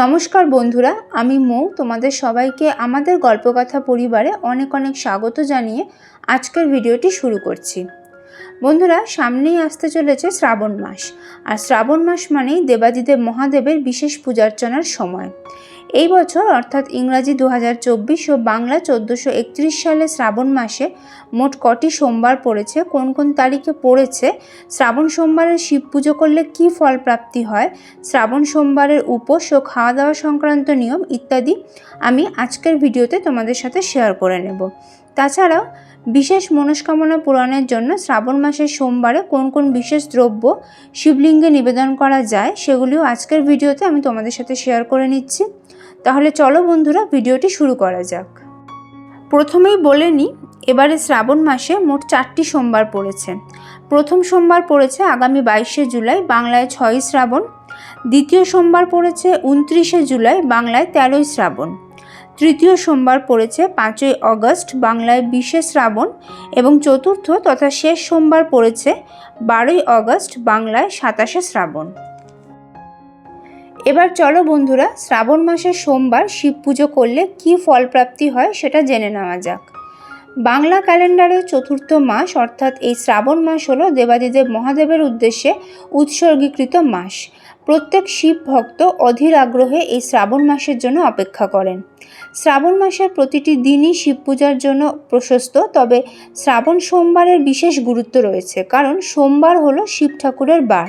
নমস্কার বন্ধুরা, আমি মৌ। তোমাদের সবাইকে আমাদের গল্পকথা পরিবারে অনেক অনেক স্বাগত জানিয়ে আজকের ভিডিওটি শুরু করছি। বন্ধুরা, সামনেই আসতে চলেছে শ্রাবণ মাস। আর শ্রাবণ মাস মানেই দেবাদিদেব মহাদেবের বিশেষ পূজার্চনার সময়। এই বছর অর্থাৎ ইংরাজি দু হাজার চব্বিশ ও বাংলা চোদ্দোশো একত্রিশ সালে শ্রাবণ মাসে মোট কটি সোমবার পড়েছে, কোন কোন তারিখে পড়েছে, শ্রাবণ সোমবারের শিব পুজো করলে কী ফল প্রাপ্তি হয়, শ্রাবণ সোমবারের উপোস ও খাওয়া দাওয়া সংক্রান্ত নিয়ম ইত্যাদি আমি আজকের ভিডিওতে তোমাদের সাথে শেয়ার করে নেব। তাছাড়াও বিশেষ মনস্কামনা পূরণের জন্য শ্রাবণ মাসের সোমবারে কোন কোন বিশেষ দ্রব্য শিবলিঙ্গে নিবেদন করা যায়, সেগুলিও আজকের ভিডিওতে আমি তোমাদের সাথে শেয়ার করে নিচ্ছি। তাহলে চলো বন্ধুরা ভিডিওটি শুরু করা যাক। প্রথমেই বলে নিই এবারে শ্রাবণ মাসে মোট চারটি সোমবার পড়েছে। প্রথম সোমবার পড়েছে আগামী বাইশে জুলাই, বাংলায় ছয়ই শ্রাবণ। দ্বিতীয় সোমবার পড়েছে উনত্রিশে জুলাই, বাংলায় তেরোই শ্রাবণ। তৃতীয় সোমবার পড়েছে পাঁচই অগস্ট, বাংলায় বিশে শ্রাবণ। এবং চতুর্থ তথা শেষ সোমবার পড়েছে বারোই অগস্ট, বাংলায় সাতাশে শ্রাবণ। এবার চলো বন্ধুরা, শ্রাবণ মাসের সোমবার শিব পুজো করলে কী ফলপ্রাপ্তি হয় সেটা জেনে নেওয়া যাক। বাংলা ক্যালেন্ডারের চতুর্থ মাস, অর্থাৎ এই শ্রাবণ মাস হলো দেবাদিদেব মহাদেবের উদ্দেশ্যে উৎসর্গীকৃত মাস। প্রত্যেক শিব ভক্ত অধীর আগ্রহে এই শ্রাবণ মাসের জন্য অপেক্ষা করেন। শ্রাবণ মাসের প্রতিটি দিনই শিব পূজার জন্য প্রশস্ত, তবে শ্রাবণ সোমবারের বিশেষ গুরুত্ব রয়েছে, কারণ সোমবার হলো শিব ঠাকুরের বার।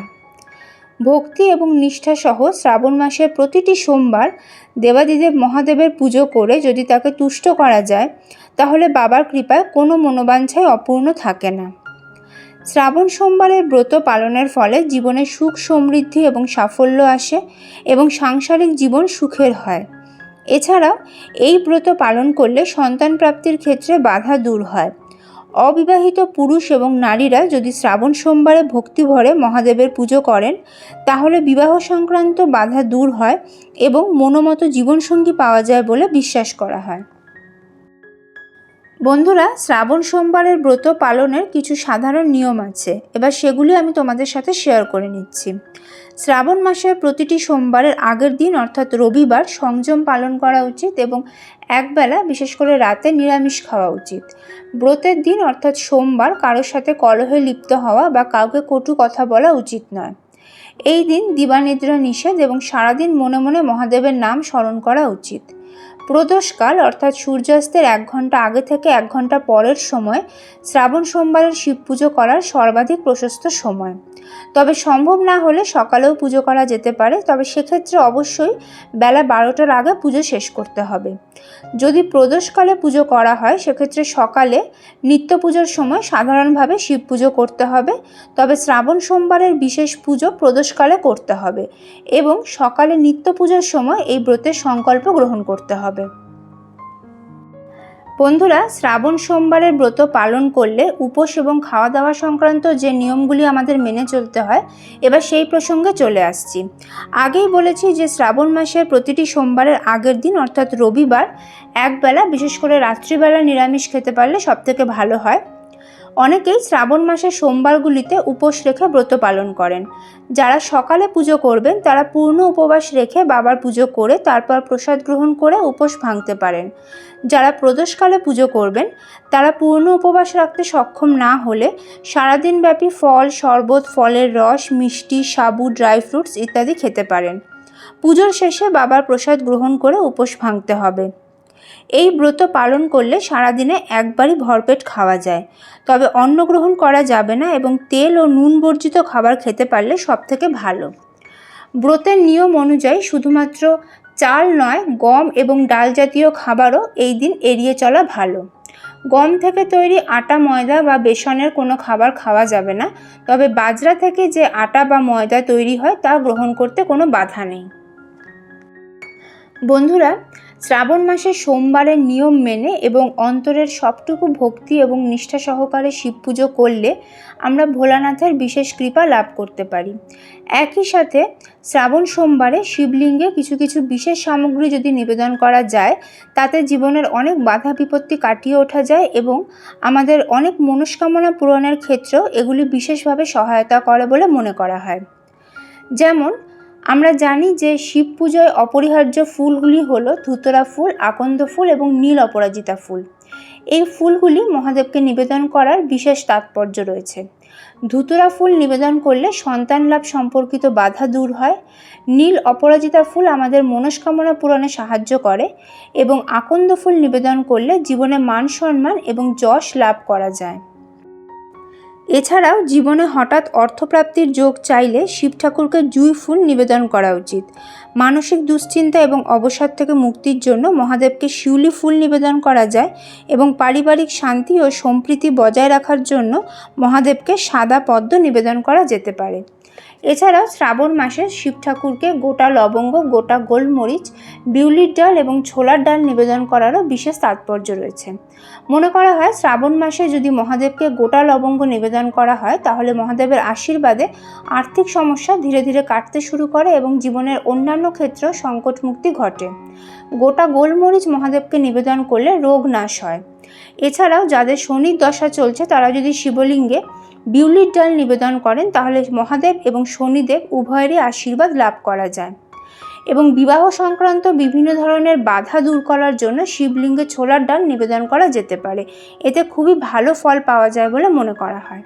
ভক্তি এবং নিষ্ঠা সহ শ্রাবণ মাসের প্রতিটি সোমবার দেবাদিদেব মহাদেবের পুজো করে যদি তাকে তুষ্ট করা যায়, তাহলে বাবার কৃপায় কোনো মনোবাঞ্ছাই অপূর্ণ থাকে না। শ্রাবণ সোমবারের ব্রত পালনের ফলে জীবনে সুখ সমৃদ্ধি এবং সাফল্য আসে এবং সাংসারিক জীবন সুখের হয়। এছাড়াও এই ব্রত পালন করলে সন্তান প্রাপ্তির ক্ষেত্রে বাধা দূর হয়। অবিবাহিত পুরুষ এবং নারীরা যদি শ্রাবণ সোমবারে ভক্তিভরে মহাদেবের পুজো করেন, তাহলে বিবাহ সংক্রান্ত বাধা দূর হয় এবং মনোমতো জীবনসঙ্গী পাওয়া যায় বলে বিশ্বাস করা হয়। বন্ধুরা, শ্রাবণ সোমবারের ব্রত পালনের কিছু সাধারণ নিয়ম আছে। এবার সেগুলি আমি তোমাদের সাথে শেয়ার করে নিচ্ছি। শ্রাবণ মাসের প্রতিটি সোমবারের আগের দিন, অর্থাৎ রবিবার, সংযম পালন করা উচিত এবং একবেলা, বিশেষ করে রাতে, নিরামিষ খাওয়া উচিত। ব্রতের দিন, অর্থাৎ সোমবার, কারোর সাথে কলহে লিপ্ত হওয়া বা কাউকে কটু কথা বলা উচিত নয়। এই দিন দিবানিদ্রা নিষেধ এবং সারাদিন মনে মনে মহাদেবের নাম স্মরণ করা উচিত। প্রদোষকাল, অর্থাৎ সূর্যাস্তের এক ঘণ্টা আগে থেকে এক ঘণ্টা পরের সময় শ্রাবণ সোমবারের শিব পুজো করার সর্বাধিক প্রশস্ত সময়। তবে সম্ভব না হলে সকালেও পুজো করা যেতে পারে, তবে সেক্ষেত্রে অবশ্যই বেলা বারোটার আগে পুজো শেষ করতে হবে। যদি প্রদোষকালে পুজো করা হয়, সেক্ষেত্রে সকালে নিত্য পুজোর সময় সাধারণভাবে শিব পুজো করতে হবে, তবে শ্রাবণ সোমবারের বিশেষ পুজো প্রদোষকালে করতে হবে এবং সকালে নিত্য পুজোর সময় এই ব্রতের সংকল্প গ্রহণ করতে হবে। বন্ধুরা, শ্রাবণ সোমবারের ব্রত পালন করলে উপোস এবং খাওয়া দাওয়া সংক্রান্ত যে নিয়মগুলি আমাদের মেনে চলতে হয়, এবার সেই প্রসঙ্গে চলে আসছি। আগেই বলেছি যে শ্রাবণ মাসের প্রতিটি সোমবারের আগের দিন, অর্থাৎ রবিবার, একবেলা, বিশেষ করে রাত্রিবেলা নিরামিষ খেতে পারলে সবথেকে ভালো হয়। অনেকেই শ্রাবণ মাসের সোমবারগুলিতে উপোস রেখে ব্রত পালন করেন। যারা সকালে পুজো করবেন, তারা পূর্ণ উপবাস রেখে বাবার পুজো করে তারপর প্রসাদ গ্রহণ করে উপোস ভাঙতে পারেন। যারা প্রদোষকালে পুজো করবেন, তারা পূর্ণ উপবাস রাখতে সক্ষম না হলে সারাদিনব্যাপী ফল, শরবত, ফলের রস, মিষ্টি, সাবু, ড্রাই ফ্রুটস ইত্যাদি খেতে পারেন। পুজোর শেষে বাবার প্রসাদ গ্রহণ করে উপোস ভাঙতে হবে। এই ব্রত পালন করলে সারাদিনে একবারই ভরপেট খাওয়া যায়। তবে অন্ন গ্রহণ করা যাবে না এবং তেল ও নুন বর্জিত খাবার খেতে পারলে সব থেকে ভালো। ব্রতের নিয়ম অনুযায়ী শুধুমাত্র চাল নয়, গম এবং ডাল জাতীয় খাবারও এই দিন এড়িয়ে চলা ভালো। গম থেকে তৈরি আটা, ময়দা বা বেসনের কোনো খাবার খাওয়া যাবে না, তবে বাজরা থেকে যে আটা বা ময়দা তৈরি হয় তা গ্রহণ করতে কোনো বাধা নেই। বন্ধুরা শ্রাবণ মাসে সোমবারের নিয়ম মেনে এবং অন্তরের সবটুকু ভক্তি এবং নিষ্ঠা সহকারে শিব পুজো করলে আমরা ভোলানাথের বিশেষ কৃপা লাভ করতে পারি। একই সাথে শ্রাবণ সোমবারে শিবলিঙ্গে কিছু কিছু বিশেষ সামগ্রী যদি নিবেদন করা যায়, তাতে জীবনের অনেক বাধা বিপত্তি কাটিয়ে ওঠা যায় এবং আমাদের অনেক মনস্কামনা পূরণের ক্ষেত্রেও এগুলি বিশেষভাবে সহায়তা করে বলে মনে করা হয়। যেমন আমরা জানি যে শিব পুজোয় অপরিহার্য ফুলগুলি হলো ধুতরা ফুল, আকন্দ ফুল এবং নীল অপরাজিতা ফুল। এই ফুলগুলি মহাদেবকে নিবেদন করার বিশেষ তাৎপর্য রয়েছে। ধুতুরা ফুল নিবেদন করলে সন্তান লাভ সম্পর্কিত বাধা দূর হয়। নীল অপরাজিতা ফুল আমাদের মনস্কামনা পূরণে সাহায্য করে এবং আকন্দ ফুল নিবেদন করলে জীবনে মান সম্মান এবং যশ লাভ করা যায়। এছাড়াও জীবনে হঠাৎ অর্থপ্রাপ্তির যোগ চাইলে শিব ঠাকুরকে জুই ফুল নিবেদন করা উচিত। মানসিক দুশ্চিন্তা এবং অবসাদ থেকে মুক্তির জন্য মহাদেবকে শিউলি ফুল নিবেদন করা যায় এবং পারিবারিক শান্তি ও সম্প্রীতি বজায় রাখার জন্য মহাদেবকে সাদা পদ্ম নিবেদন করা যেতে পারে। এছাড়াও শ্রাবণ মাসে শিব ঠাকুরকে গোটা লবঙ্গ, গোটা গোলমরিচ, বিউলির ডাল এবং ছোলার ডাল নিবেদন করারও বিশেষ তাৎপর্য রয়েছে। মনে করা হয়, শ্রাবণ মাসে যদি মহাদেবকে গোটা লবঙ্গ নিবেদন করা হয়, তাহলে মহাদেবের আশীর্বাদে আর্থিক সমস্যা ধীরে ধীরে কাটতে শুরু করে এবং জীবনের অন্যান্য ক্ষেত্রেও সংকট মুক্তি ঘটে। গোটা গোলমরিচ মহাদেবকে নিবেদন করলে রোগ নাশ হয়। এছাড়াও যাদের শনির দশা চলছে, তারা যদি শিবলিঙ্গে বিউলির ডাল নিবেদন করেন, তাহলে মহাদেব এবং শনিদেব উভয়েরই আশীর্বাদ লাভ করা যায়। এবং বিবাহ সংক্রান্ত বিভিন্ন ধরনের বাধা দূর করার জন্য শিবলিঙ্গে ছোলার ডাল নিবেদন করা যেতে পারে। এতে খুবই ভালো ফল পাওয়া যায় বলে মনে করা হয়।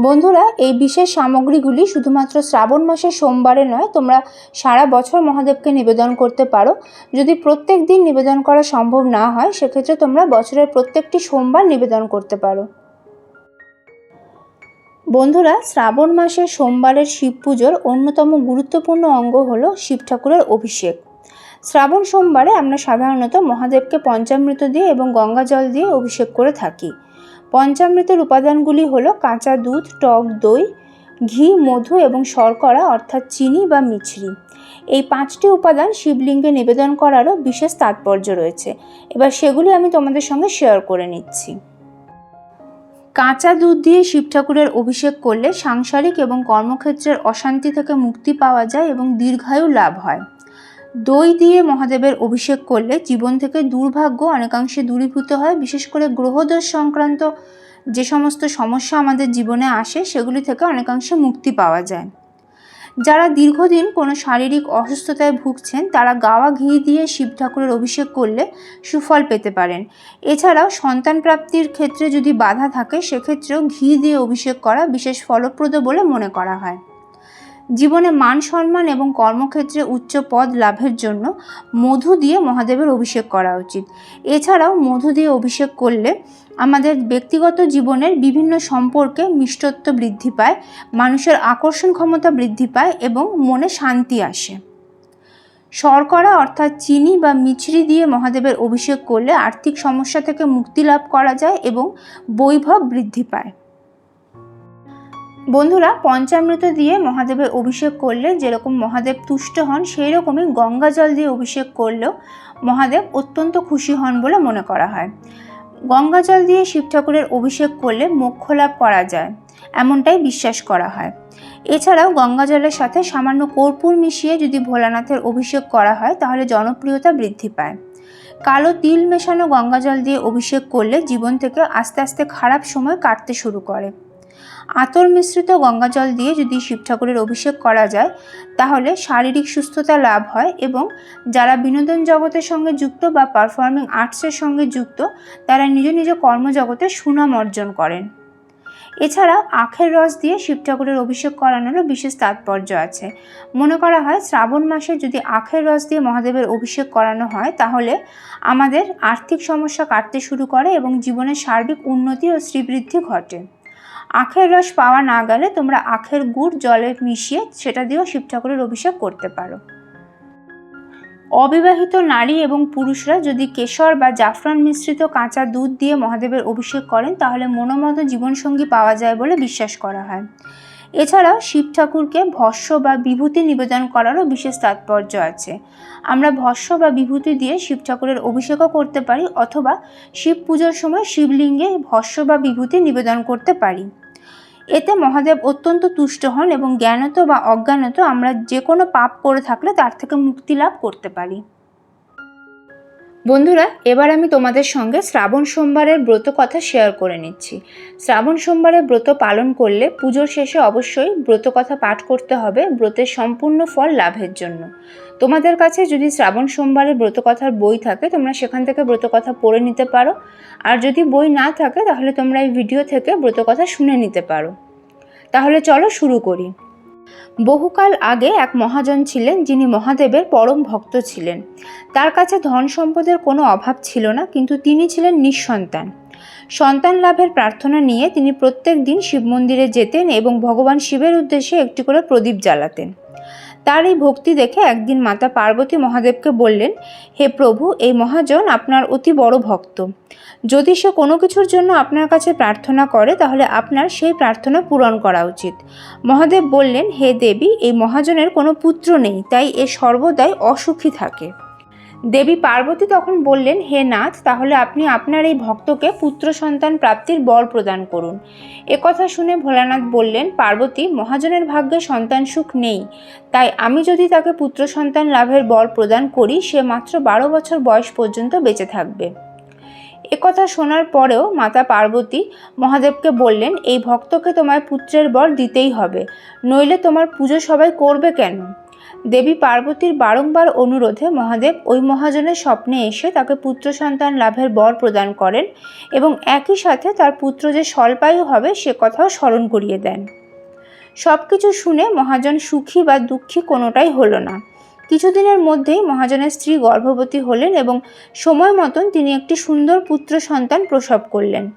বন্ধুরা, এই বিশেষ সামগ্রীগুলি শুধুমাত্র শ্রাবণ মাসের সোমবারে নয়, তোমরা সারা বছর মহাদেবকে নিবেদন করতে পারো। যদি প্রত্যেক দিন নিবেদন করা সম্ভব না হয়, সেক্ষেত্রে তোমরা বছরের প্রত্যেকটি সোমবার নিবেদন করতে পারো। বন্ধুরা, শ্রাবণ মাসের সোমবারের শিব পুজোর অন্যতম গুরুত্বপূর্ণ অঙ্গ হল শিব ঠাকুরের অভিষেক। শ্রাবণ সোমবারে আমরা সাধারণত মহাদেবকে পঞ্চামৃত দিয়ে এবং গঙ্গা জল দিয়ে অভিষেক করে থাকি। পঞ্চামৃতের উপাদানগুলি হল কাঁচা দুধ, টক দই, ঘি, মধু এবং শর্করা অর্থাৎ চিনি বা মিছরি। এই পাঁচটি উপাদান শিবলিঙ্গে নিবেদন করারও বিশেষ তাৎপর্য রয়েছে। এবার সেগুলি আমি তোমাদের সঙ্গে শেয়ার করে নিচ্ছি। কাঁচা দুধ দিয়ে শিব ঠাকুরের অভিষেক করলে সাংসারিক এবং কর্মক্ষেত্রের অশান্তি থেকে মুক্তি পাওয়া যায় এবং দীর্ঘায়ু লাভ হয়। দই দিয়ে মহাদেবের অভিষেক করলে জীবন থেকে দুর্ভাগ্য অনেকাংশে দূরীভূত হয়। বিশেষ করে গ্রহদোষ সংক্রান্ত যে সমস্ত সমস্যা আমাদের জীবনে আসে, সেগুলি থেকে অনেকাংশে মুক্তি পাওয়া যায়। যারা দীর্ঘদিন কোনো শারীরিক অসুস্থতায় ভুগছেন, তারা গাওয়া ঘি দিয়ে শিব ঠাকুরের অভিষেক করলে সুফল পেতে পারেন। এছাড়াও সন্তান প্রাপ্তির ক্ষেত্রে যদি বাধা থাকে, সেক্ষেত্রেও ঘি দিয়ে অভিষেক করা বিশেষ ফলপ্রদ বলে মনে করা হয়। জীবনে মান সম্মান এবং কর্মক্ষেত্রে উচ্চ পদ লাভের জন্য মধু দিয়ে মহাদেবের অভিষেক করা উচিত। এছাড়াও মধু দিয়ে অভিষেক করলে আমাদের ব্যক্তিগত জীবনের বিভিন্ন সম্পর্কে মিষ্টত্ব বৃদ্ধি পায়, মানুষের আকর্ষণ ক্ষমতা বৃদ্ধি পায় এবং মনে শান্তি আসে। শর্করা অর্থাৎ চিনি বা মিছরি দিয়ে মহাদেবের অভিষেক করলে আর্থিক সমস্যা থেকে মুক্তি লাভ করা যায় এবং বৈভব বৃদ্ধি পায়। বন্ধুরা, পঞ্চামৃত দিয়ে মহাদেবের অভিষেক করলে যেরকম মহাদেব তুষ্ট হন সেই রকমই গঙ্গা জল দিয়ে অভিষেক করলেও মহাদেব অত্যন্ত খুশি হন বলে মনে করা হয়। গঙ্গা জল দিয়ে শিব ঠাকুরের অভিষেক করলে মোক্ষ লাভ করা যায়, এমনটাই বিশ্বাস করা হয়। এছাড়াও গঙ্গা জলের সাথে সামান্য কর্পূর মিশিয়ে যদি ভোলানাথের অভিষেক করা হয়, তাহলে জনপ্রিয়তা বৃদ্ধি পায়। কালো তিল মেশানো গঙ্গা জল দিয়ে অভিষেক করলে জীবন থেকে আস্তে আস্তে খারাপ সময় কাটতে শুরু করে। আতর মিশ্রিত গঙ্গা জল দিয়ে যদি শিব ঠাকুরের অভিষেক করা যায়, তাহলে শারীরিক সুস্থতা লাভ হয় এবং যারা বিনোদন জগতের সঙ্গে যুক্ত বা পারফর্মিং আর্টসের সঙ্গে যুক্ত, তারা নিজ নিজ কর্মজগতে সুনাম অর্জন করেন। এছাড়া আখের রস দিয়ে শিব ঠাকুরের অভিষেক করানোরও বিশেষ তাৎপর্য আছে। মনে করা হয়, শ্রাবণ মাসে যদি আখের রস দিয়ে মহাদেবের অভিষেক করানো হয়, তাহলে আমাদের আর্থিক সমস্যা কাটতে শুরু করে এবং জীবনের সার্বিক উন্নতি ও শ্রীবৃদ্ধি ঘটে। আখের রস পাওয়া না গেলে তোমরা আখের গুড় জলে মিশিয়ে সেটা দিয়েও শিব ঠাকুরের অভিষেক করতে পারো। অবিবাহিত নারী এবং পুরুষরা যদি কেশর বা জাফরান মিশ্রিত কাঁচা দুধ দিয়ে মহাদেবের অভিষেক করেন, তাহলে মনোমত জীবনসঙ্গী পাওয়া যায় বলে বিশ্বাস করা হয়। এছাড়াও শিব ঠাকুরকে ভস্য বা বিভূতি নিবেদন করারও বিশেষ তাৎপর্য আছে। আমরা ভস্য বা বিভূতি দিয়ে শিব ঠাকুরের অভিষেকও করতে পারি অথবা শিব পুজোর সময় শিবলিঙ্গে ভস্য বা বিভূতি নিবেদন করতে পারি। এতে মহাদেব অত্যন্ত তুষ্ট হন এবং জ্ঞানত বা অজ্ঞানত আমরা যে কোনো পাপ করে থাকলে তার থেকে মুক্তি লাভ করতে পারি। বন্ধুরা, এবার আমি তোমাদের সঙ্গে শ্রাবণ সোমবারের ব্রত কথা শেয়ার করে নিচ্ছি। শ্রাবণ সোমবারের ব্রত পালন করলে পুজোর শেষে অবশ্যই ব্রত কথা পাঠ করতে হবে, ব্রতের সম্পূর্ণ ফল লাভের জন্য। তোমাদের কাছে যদি শ্রাবণ সোমবারের ব্রত কথার বই থাকে, তোমরা সেখান থেকে ব্রত কথা পড়ে নিতে পারো। আর যদি বই না থাকে, তাহলে তোমরা এই ভিডিও থেকে ব্রত কথা শুনে নিতে পারো। তাহলে চলো শুরু করি। বহুকাল আগে এক মহাজন ছিলেন যিনি মহাদেবের পরম ভক্ত ছিলেন। তার কাছে ধন সম্পদের কোনো অভাব ছিল না, কিন্তু তিনি ছিলেন নিঃসন্তান। সন্তান লাভের প্রার্থনা নিয়ে তিনি প্রত্যেক দিন শিব মন্দিরে যেতেন এবং ভগবান শিবের উদ্দেশ্যে একটি করে প্রদীপ জ্বালাতেন। তার এই ভক্তি দেখে একদিন মাতা পার্বতী মহাদেবকে বললেন, হে প্রভু, এই মহাজন আপনার অতি বড় ভক্ত। যদি সে কোনো কিছুর জন্য আপনার কাছে প্রার্থনা করে, তাহলে আপনার সেই প্রার্থনা পূরণ করা উচিত। মহাদেব বললেন, হে দেবী, এই মহাজনের কোনো পুত্র নেই, তাই এ সর্বদাই অসুখী থাকে। দেবী পার্বতী তখন বললেন, হে নাথ, তাহলে আপনি আপনার এই ভক্তকে পুত্র সন্তান প্রাপ্তির বর প্রদান করুন। একথা শুনে ভোলানাথ বললেন, পার্বতী, মহাজনের ভাগ্যে সন্তান সুখ নেই। তাই আমি যদি তাকে পুত্র সন্তান লাভের বর প্রদান করি, সে মাত্র বারো বছর বয়স পর্যন্ত বেঁচে থাকবে। একথা শোনার পরেও মাতা পার্বতী মহাদেবকে বললেন, এই ভক্তকে তোমায় পুত্রের বর দিতেই হবে। নইলে তোমার পুজো সবাই করবে কেন? দেবী পার্বতীর বারংবার অনুরোধে মহাদেব ওই মহাজনের স্বপ্নে এসে তাকে পুত্র সন্তান লাভের বর প্রদান করেন এবং একই সাথে তার পুত্র যে স্বল্পায়ু হবে সে কথাও স্মরণ করিয়ে দেন। সব কিছু শুনে মহাজন সুখী বা দুঃখী কোনোটাই হলো না। কিছুদিনের মধ্যেই মহাজনের স্ত্রী গর্ভবতী হলেন এবং সময় মতন তিনি একটি সুন্দর পুত্র সন্তান প্রসব করলেন।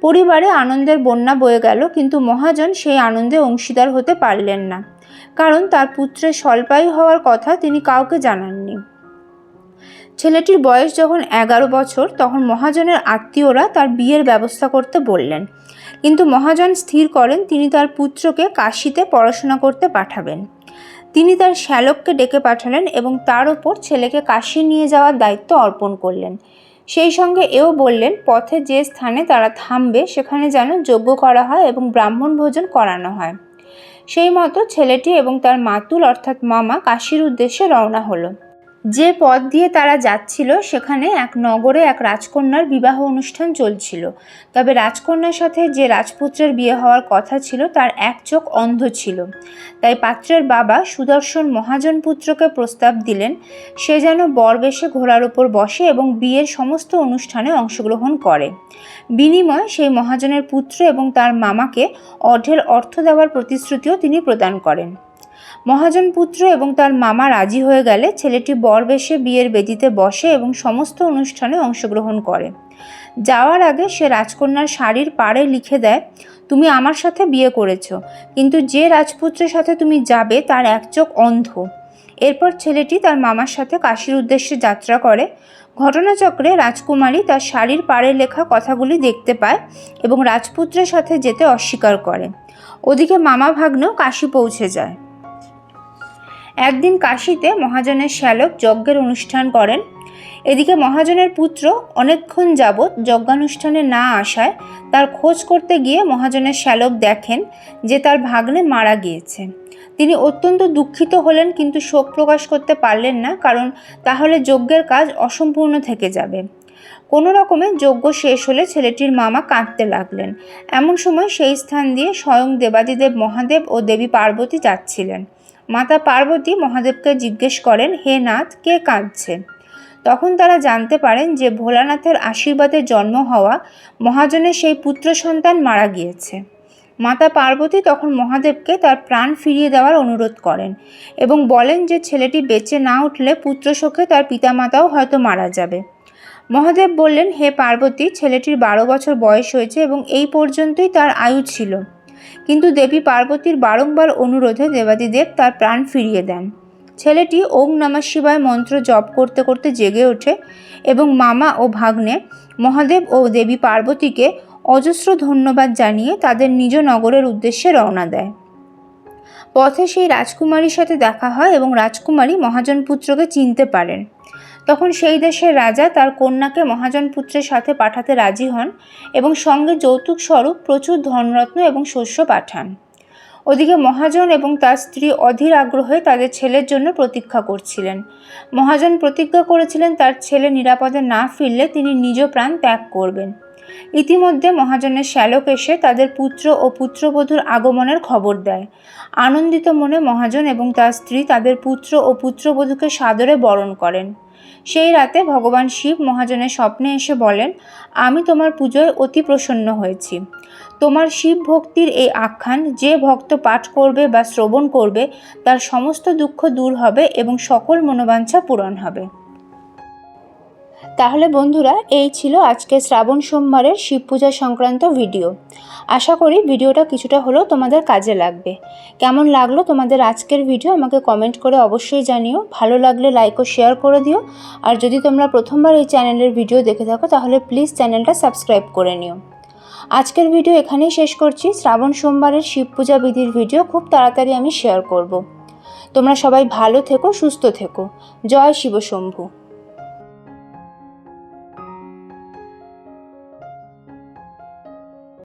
পরিবারে আনন্দের বন্যা বয়ে গেল, কিন্তু মহাজন সেই আনন্দে অংশীদার হতে পারলেন না। কারণ তার পুত্রের স্বল্পায়ু হওয়ার কথা তিনি কাউকে জানাননি। ছেলেটির বয়স যখন এগারো বছর, তখন মহাজনের আত্মীয়রা তার বিয়ের ব্যবস্থা করতে বললেন। কিন্তু মহাজন স্থির করেন, তিনি তার পুত্রকে কাশিতে পড়াশোনা করতে পাঠাবেন। তিনি তার শ্যালককে ডেকে পাঠালেন এবং তার ওপর ছেলেকে কাশি নিয়ে যাওয়ার দায়িত্ব অর্পণ করলেন। সেই সঙ্গে এও বললেন, পথে যে স্থানে তারা থামবে, সেখানে যেন যজ্ঞ করা হয় এবং ব্রাহ্মণ ভোজন করানো হয়। সেই মতো ছেলেটি এবং তার মাতুল অর্থাৎ মামা কাশির উদ্দেশ্যে রওনা হলো। যে পথ দিয়ে তারা যাচ্ছিল, সেখানে এক নগরে এক রাজকন্যার বিবাহ অনুষ্ঠান চলছিল। তবে রাজকন্যার সাথে যে রাজপুত্রের বিয়ে হওয়ার কথা ছিল, তার এক চোখ অন্ধ ছিল। তাই পাত্রের বাবা সুদর্শন মহাজন পুত্রকে প্রস্তাব দিলেন, সে যেন বরবেশে ঘোড়ার ওপর বসে এবং বিয়ের সমস্ত অনুষ্ঠানে অংশগ্রহণ করে। বিনিময়ে সেই মহাজনের পুত্র এবং তার মামাকে অঢেল অর্থ দেওয়ার প্রতিশ্রুতিও তিনি প্রদান করেন। মহাজন পুত্র এবং তার মামা রাজি হয়ে গেলে ছেলেটি বর বেশে বিয়ের বেদিতে বসে এবং সমস্ত অনুষ্ঠানে অংশগ্রহণ করে। যাওয়ার আগে সে রাজকন্যার শাড়ির পাড়ে লিখে দেয়, তুমি আমার সাথে বিয়ে করেছ, কিন্তু যে রাজপুত্রের সাথে তুমি যাবে তার এক চোখ অন্ধ। এরপর ছেলেটি তার মামার সাথে কাশির উদ্দেশ্যে যাত্রা করে। ঘটনাচক্রে রাজকুমারী তার শাড়ির পাড়ে লেখা কথাগুলি দেখতে পায় এবং রাজপুত্রের সাথে যেতে অস্বীকার করে। ওদিকে মামা ভাগ্নেও কাশি পৌঁছে যায়। একদিন কাশিতে মহাজনের শ্যালক যজ্ঞের অনুষ্ঠান করেন। এদিকে মহাজনের পুত্র অনেকক্ষণ যাবৎ যজ্ঞানুষ্ঠানে না আসায় তার খোঁজ করতে গিয়ে মহাজনের শ্যালক দেখেন যে তার ভাগ্নে মারা গিয়েছে। তিনি অত্যন্ত দুঃখিত হলেন কিন্তু শোক প্রকাশ করতে পারলেন না কারণ তাহলে যজ্ঞের কাজ অসম্পূর্ণ থেকে যাবে। কোনো রকমে যজ্ঞ শেষ হলে ছেলেটির মামা কাঁদতে লাগলেন। এমন সময় সেই স্থান দিয়ে স্বয়ং দেবাদিদেব মহাদেব ও দেবী পার্বতী যাচ্ছিলেন। মাতা পার্বতী মহাদেবকে জিজ্ঞেস করেন, হে নাথ, কে কাঁদছে? তখন তারা জানতে পারেন যে ভোলানাথের আশীর্বাদে জন্ম হওয়া মহাজনের সেই পুত্র সন্তান মারা গিয়েছে। মাতা পার্বতী তখন মহাদেবকে তার প্রাণ ফিরিয়ে দেওয়ার অনুরোধ করেন এবং বলেন যে ছেলেটি বেঁচে না উঠলে পুত্র শোকে তার পিতামাতাও হয়তো মারা যাবে। মহাদেব বললেন, হে পার্বতী, ছেলেটির বারো বছর বয়স হয়েছে এবং এই পর্যন্তই তার আয়ু ছিল। কিন্তু দেবী পার্বতীর বারংবার অনুরোধে দেবাদিদেব তার প্রাণ ফিরিয়ে দেন। ছেলেটি ওম নমঃ শিবায় মন্ত্র জপ করতে করতে জেগে ওঠে এবং মামা ও ভাগ্নে, মহাদেব ও দেবী পার্বতীকে অজস্র ধন্যবাদ জানিয়ে তাদের নিজ নগরের উদ্দেশ্যে রওনা দেয়। পথে সেই রাজকুমারীর সাথে দেখা হয় এবং রাজকুমারী মহাজন পুত্রকে চিনতে পারেন। তখন সেই দেশের রাজা তার কন্যাকে মহাজন পুত্রের সাথে পাঠাতে রাজি হন এবং সঙ্গে যৌতুক স্বরূপ প্রচুর ধনরত্ন এবং শস্য পাঠান। ওদিকে মহাজন এবং তার স্ত্রী অধীর আগ্রহে তাদের ছেলের জন্য প্রতীক্ষা করছিলেন। মহাজন প্রতিজ্ঞা করেছিলেন তার ছেলে নিরাপদে না ফিরলে তিনি নিজ প্রাণ ত্যাগ করবেন। ইতিমধ্যে মহাজনের শ্যালক এসে তাদের পুত্র ও পুত্রবধূর আগমনের খবর দেয়। আনন্দিত মনে মহাজন এবং তার স্ত্রী তাদের পুত্র ও পুত্রবধূকে সাদরে বরণ করেন। সেই রাতে ভগবান শিব মহাজনের স্বপ্নে এসে বলেন, আমি তোমার পুজোয় অতি প্রসন্ন হয়েছি। তোমার শিব ভক্তির এই আখ্যান যে ভক্ত পাঠ করবে বা শ্রবণ করবে, তার সমস্ত দুঃখ দূর হবে এবং সকল মনোবাঞ্ছা পূরণ হবে। তাহলে বন্ধুরা, এই ছিল আজকে শ্রাবণ সোমবারের শিব পূজা সংক্রান্ত ভিডিও। আশা করি ভিডিওটা কিছুটা হলেও তোমাদের কাজে লাগবে। কেমন লাগল তোমাদের আজকের ভিডিও আমাকে কমেন্ট করে অবশ্যই জানিও। ভালো লাগলে লাইক ও শেয়ার করে দিও। আর যদি তোমরা প্রথমবার এই চ্যানেলের ভিডিও দেখে থাকো, তাহলে প্লিজ চ্যানেলটা সাবস্ক্রাইব করে নিও। আজকের ভিডিও এখানেই শেষ করছি। শ্রাবণ সোমবারের শিব পূজা বিধির ভিডিও খুব তাড়াতাড়ি আমি শেয়ার করব। তোমরা সবাই ভালো থেকো, সুস্থ থেকো। জয় শিব শম্ভু